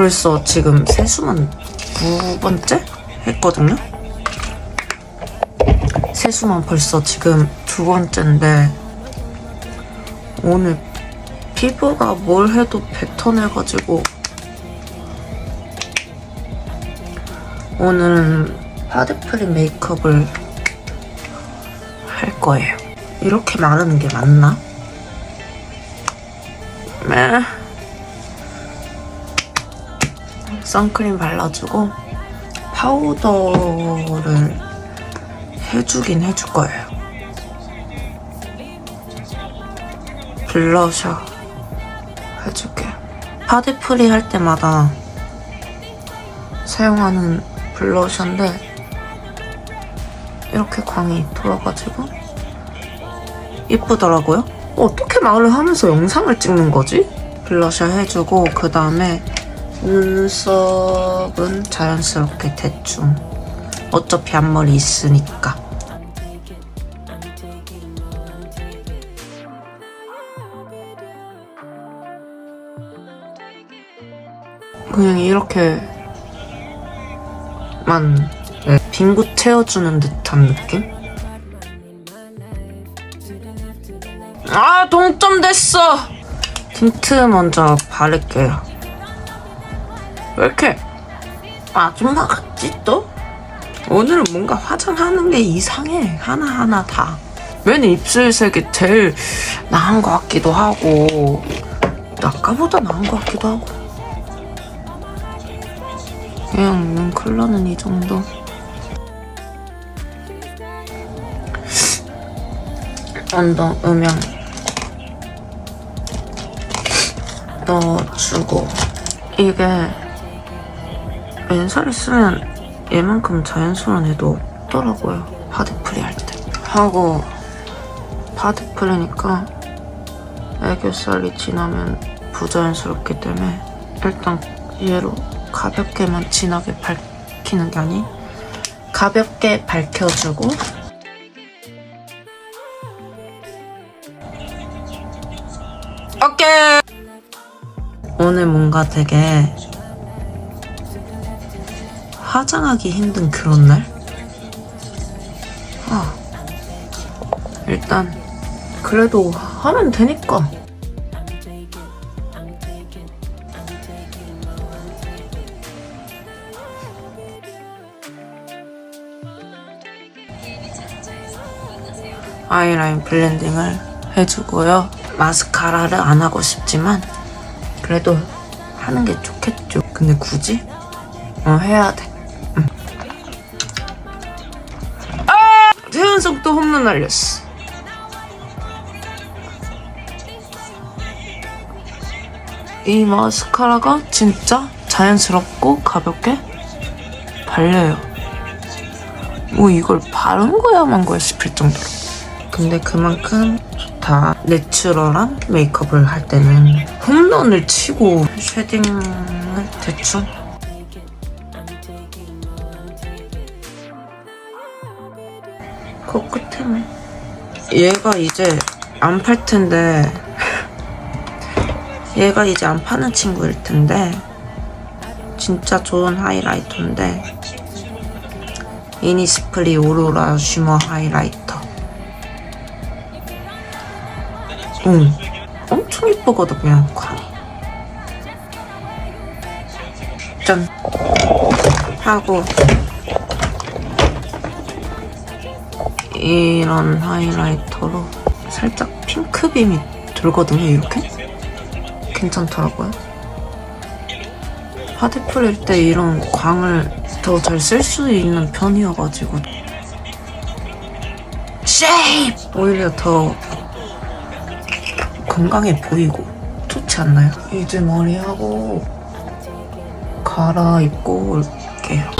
벌써 지금 세수만 두 번째 했거든요. 세수만 벌써 지금 두 번째인데 오늘 피부가 뭘 해도 뱉어내가지고 오늘은 파데프리 메이크업을 할 거예요. 이렇게 마르는 게 맞나? 네. 선크림 발라주고 파우더를 해주긴 해줄 거예요. 블러셔 해줄게요. 파데프리 할 때마다 사용하는 블러셔인데 이렇게 광이 돌아가지고 예쁘더라고요. 어떻게 말을 하면서 영상을 찍는 거지? 블러셔 해주고 그 다음에 눈썹은 자연스럽게 대충 어차피 앞머리 있으니까. 그냥 이렇게만 네, 빈곳 채워주는 듯한 느낌? 아 동점 됐어! 틴트 먼저 바를게요 왜 이렇게? 아줌마 같지 또? 오늘은 뭔가 화장하는 게 이상해. 하나하나 다. 왜냐 입술색이 제일 나은 것 같기도 하고. 아까보다 나은 것 같기도 하고. 그냥 눈 컬러는 이 정도? 언더 음영 넣어주고. 이게 왼살을 쓰면 얘만큼 자연스러운 애도 없더라고요. 파데프리 할 때. 하고 파데프리니까 애교살이 지나면 부자연스럽기 때문에 일단 얘로 가볍게만 진하게 밝히는 게 아닌 가볍게 밝혀주고 오케이! 오늘 뭔가 되게 화장하기 힘든 그런 날? 아, 일단 그래도 하면 되니까 아이라인 블렌딩을 해주고요 마스카라를 안 하고 싶지만 그래도 하는 게 좋겠죠 근데 굳이? 어 해야 돼 또 홈런 날렸어 이 마스카라가 진짜 자연스럽고 가볍게 발려요. 뭐 이걸 바른 거야 만 거야 싶을 정도로. 근데 그만큼 좋다. 내추럴한 메이크업을 할 때는 홈런을 치고 쉐딩을 대충 코끝에만 얘가 이제 안 팔 텐데 얘가 이제 안 파는 친구일 텐데 진짜 좋은 하이라이터인데 이니스프리 오로라 쉬머 하이라이터. 응. 엄청 이쁘거든 그냥 광이. 짠. 하고 이런 하이라이터로 살짝 핑크빔이 돌거든요 이렇게 괜찮더라고요. 파데프릴 때 이런 광을 더 잘 쓸 수 있는 편이어가지고 쉐입! 오히려 더 건강해 보이고 좋지 않나요? 이제 머리하고 갈아입고 올게요.